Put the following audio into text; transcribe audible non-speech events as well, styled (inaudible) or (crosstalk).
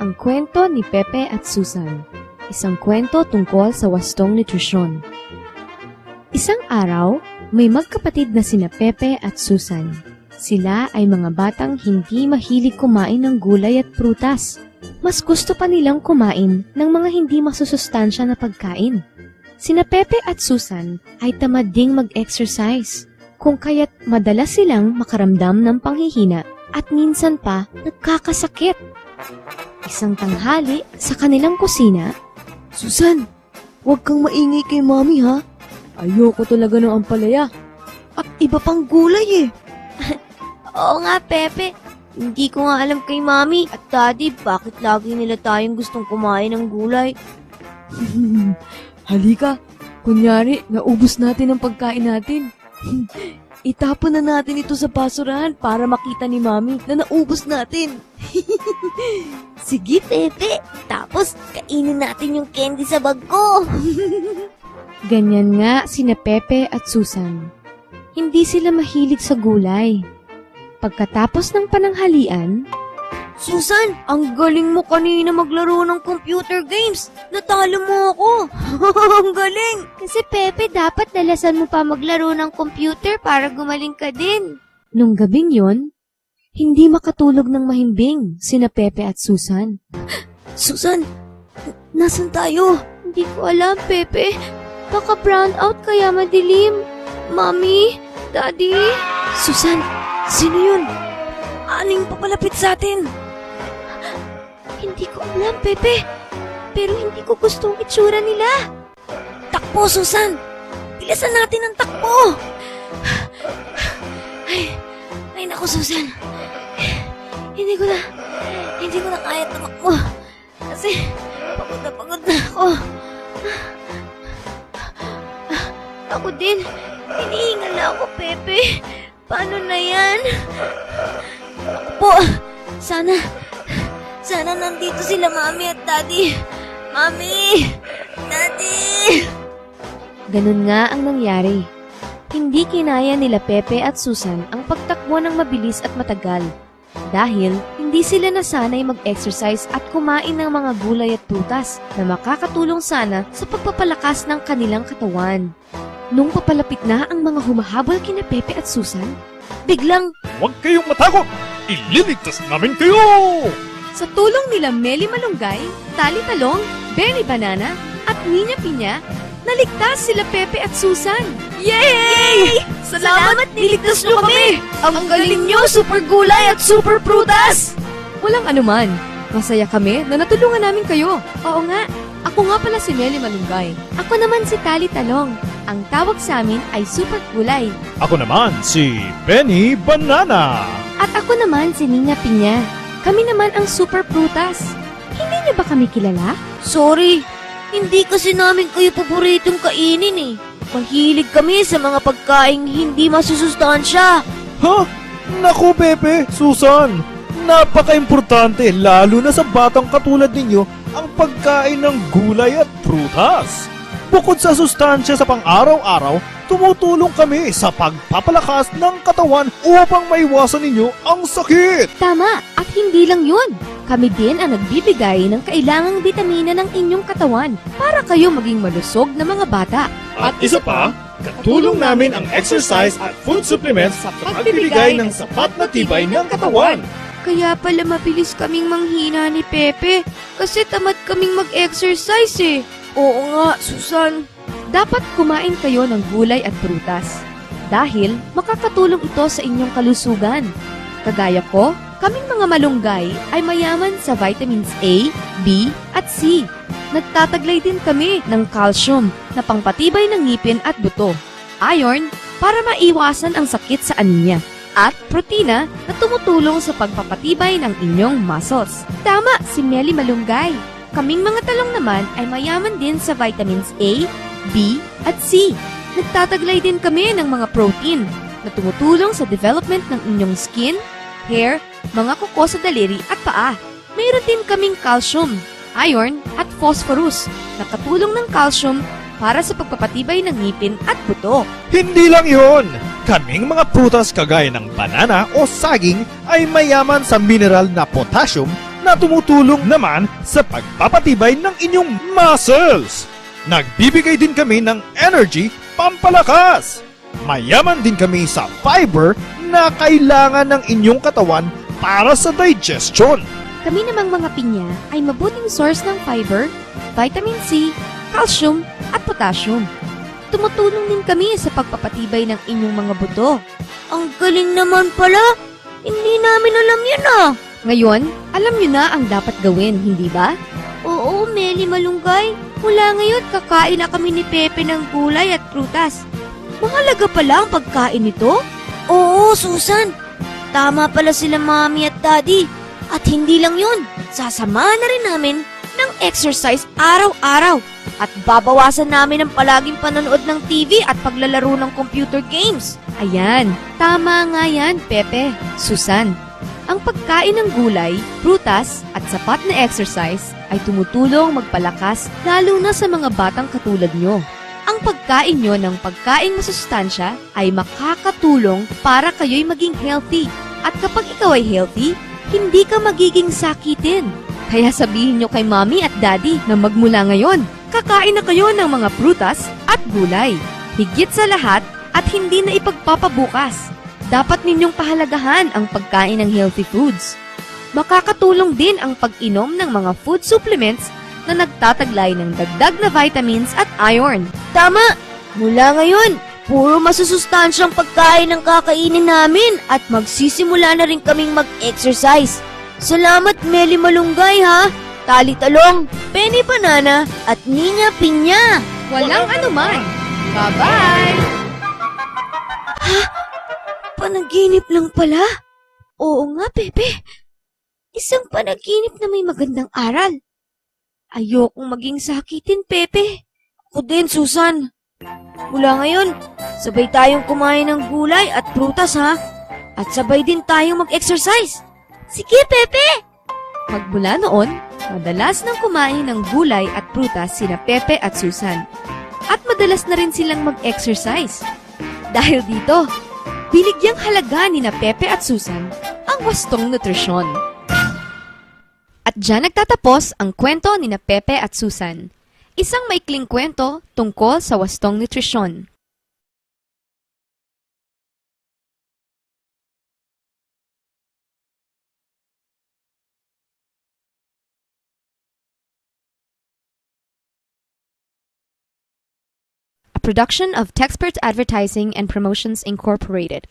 Ang kwento ni Pepe at Susan. Isang kwento tungkol sa wastong nutrisyon. Isang araw, may magkapatid na sina Pepe at Susan. Sila ay mga batang hindi mahilig kumain ng gulay at prutas. Mas gusto pa nilang kumain ng mga hindi masusustansya na pagkain. Sina Pepe at Susan ay tamad ding mag-exercise, kung kaya't madalas silang makaramdam ng panghihina at minsan pa nagkakasakit. Isang tanghali sa kanilang kusina, Susan, huwag kang maingay kay mami ha. Ayoko talaga ng ampalaya. At iba pang gulay eh. (laughs) Oo nga, Pepe. Hindi ko nga alam kay Mami at Daddy bakit lagi nila tayong gustong kumain ng gulay. (laughs) Halika, kunyari, naubos natin ang pagkain natin. Itapon na natin ito sa basurahan para makita ni mami na naubos natin. (laughs) Sige, Pepe. Tapos, kainin natin yung candy sa bag ko. (laughs) ganyan nga sina Pepe at Susan. Hindi sila mahilig sa gulay. Pagkatapos ng pananghalian, Susan, ang galing mo kanina maglaro ng computer games. Natalo mo ako. (laughs) ang galing. Kasi Pepe, dapat dalasan mo pa maglaro ng computer para gumaling ka din. nung gabing yon, hindi makatulog ng mahimbing sina Pepe at Susan. (gasps) Susan, nasan tayo? Hindi ko alam, Pepe. Baka brown out kaya madilim. Mami, Daddy. Susan, sino yun? Aning papalapit sa atin? Hindi ko alam, Pepe. Pero hindi ko gusto ang itsura nila. Takbo, Susan! Bilisan natin ang takbo! Ay, ay naku, Susan. Hindi ko na, hindi ko na kaya tumakbo. Kasi, pagod na pagod na ako. Ako din, hinihingal na ako, Pepe. Paano na yan? Ako po, sana, sana nandito sila Mami at Daddy. Mami! Daddy! Ganun nga ang nangyari. Hindi kinaya nila Pepe at Susan ang pagtakbo ng mabilis at matagal. Dahil hindi sila nasanay mag-exercise at kumain ng mga gulay at prutas na makakatulong sana sa pagpapalakas ng kanilang katawan. Nung papalapit na ang mga humahabol kina Pepe at Susan, biglang Huwag kayong matakot! Ililigtas namin kayo! Sa tulong nila Meli Malunggay, Tali Talong, Benny Banana, at Ninya Pinya, naligtas sila Pepe at Susan. Yay! Salamat, niligtas nyo kami! Ang galing nyo, super gulay at super prutas! Walang anuman. Masaya kami na natulungan namin kayo. Oo nga. Ako nga pala si Meli Malunggay. Ako naman si Tali Talong. Ang tawag sa amin ay Super Gulay. Ako naman si Benny Banana. At ako naman si Ninya Pinya. Kami naman ang Super Prutas. Hindi niyo ba kami kilala? Sorry, hindi kasi namin kayo paboritong kainin eh. Mahilig kami sa mga pagkaing hindi masusustansya. Ha? Naku, Pepe, Susan. Napaka-importante, lalo na sa batang katulad ninyo, ang pagkain ng gulay at prutas. Bukod sa sustansya sa pang-araw-araw, tumutulong kami sa pagpapalakas ng katawan upang maiwasan ninyo ang sakit. Tama, at hindi lang yun. Kami din ang nagbibigay ng kailangang bitamina ng inyong katawan para kayo maging malusog na mga bata. At isa pa, katulong namin ang exercise at food supplements sa pagbibigay ng sapat na tibay ng katawan. Kaya pala mabilis kaming manghina ni Pepe kasi tamad kaming mag-exercise eh. Oo nga, Susan. Dapat kumain kayo ng gulay at prutas dahil makakatulong ito sa inyong kalusugan. Kagaya ko, kaming mga malunggay ay mayaman sa vitamins A, B, at C. Nagtataglay din kami ng calcium na pangpatibay ng ngipin at buto, iron para maiwasan ang sakit sa anemia, at protina na tumutulong sa pagpapatibay ng inyong muscles. Tama si Meli Malunggay. Kaming mga talong naman ay mayaman din sa vitamins A, B, at C. Nagtataglay din kami ng mga protein na tumutulong sa development ng inyong skin, hair, mga kuko sa daliri at paa. Mayroon din kaming calcium, iron, at phosphorus na katulong ng calcium para sa pagpapatibay ng ngipin at buto. Hindi lang yon. Kaming mga prutas kagaya ng banana o saging ay mayaman sa mineral na potassium na tumutulong naman sa pagpapatibay ng inyong muscles. Nagbibigay din kami ng energy pampalakas. Mayaman din kami sa fiber na kailangan ng inyong katawan para sa digestion. Kami namang mga pinya ay mabuting source ng fiber, vitamin C, calcium at potassium. Tumutulong din kami sa pagpapatibay ng inyong mga buto. Ang galing naman pala. Hindi namin alam yun ah. Ngayon, alam nyo na ang dapat gawin, hindi ba? Oo, Meli Malunggay. Mula ngayon, kakain na kami ni Pepe ng gulay at prutas. Mahalaga pala ang pagkain nito? Oo, Susan. Tama pala sila Mami at Daddy. At hindi lang yun, sasamahan na rin namin ng exercise araw-araw. At babawasan namin ang palaging panonood ng TV at paglalaro ng computer games. Ayan, tama nga yan, Pepe, Susan. Ang pagkain ng gulay, prutas at sapat na exercise ay tumutulong magpalakas lalo na sa mga batang katulad nyo. Ang pagkain nyo ng pagkain masustansya ay makakatulong para kayo'y maging healthy. At kapag ikaw ay healthy, hindi ka magiging sakitin. Kaya sabihin nyo kay mommy at daddy na magmula ngayon, kakain na kayo ng mga prutas at gulay. Higit sa lahat at hindi na ipagpapabukas. Dapat ninyong pahalagahan ang pagkain ng healthy foods. Makakatulong din ang pag-inom ng mga food supplements na nagtataglay ng dagdag na vitamins at iron. Tama! Mula ngayon, puro masusustansyang pagkain ang kakainin namin at magsisimula na rin kaming mag-exercise. Salamat, Meli Malunggay, ha? Tali Talong, Penny Banana, at Ninya Pinya. Walang anuman. Bye-bye! Panaginip lang pala? Oo nga, Pepe. Isang panaginip na may magandang aral. Ayokong maging sakitin, Pepe. Ako din, Susan. Mula ngayon, sabay tayong kumain ng gulay at prutas, ha? At sabay din tayong mag-exercise. Sige, Pepe! Magmula noon, madalas nang kumain ng gulay at prutas sina Pepe at Susan. At madalas na rin silang mag-exercise. Dahil dito, binigyang halaga ni na Pepe at Susan ang wastong nutrisyon. At dyan nagtatapos ang kwento ni na Pepe at Susan. Isang maikling kwento tungkol sa wastong nutrisyon. Production of Texpert Advertising and Promotions Incorporated.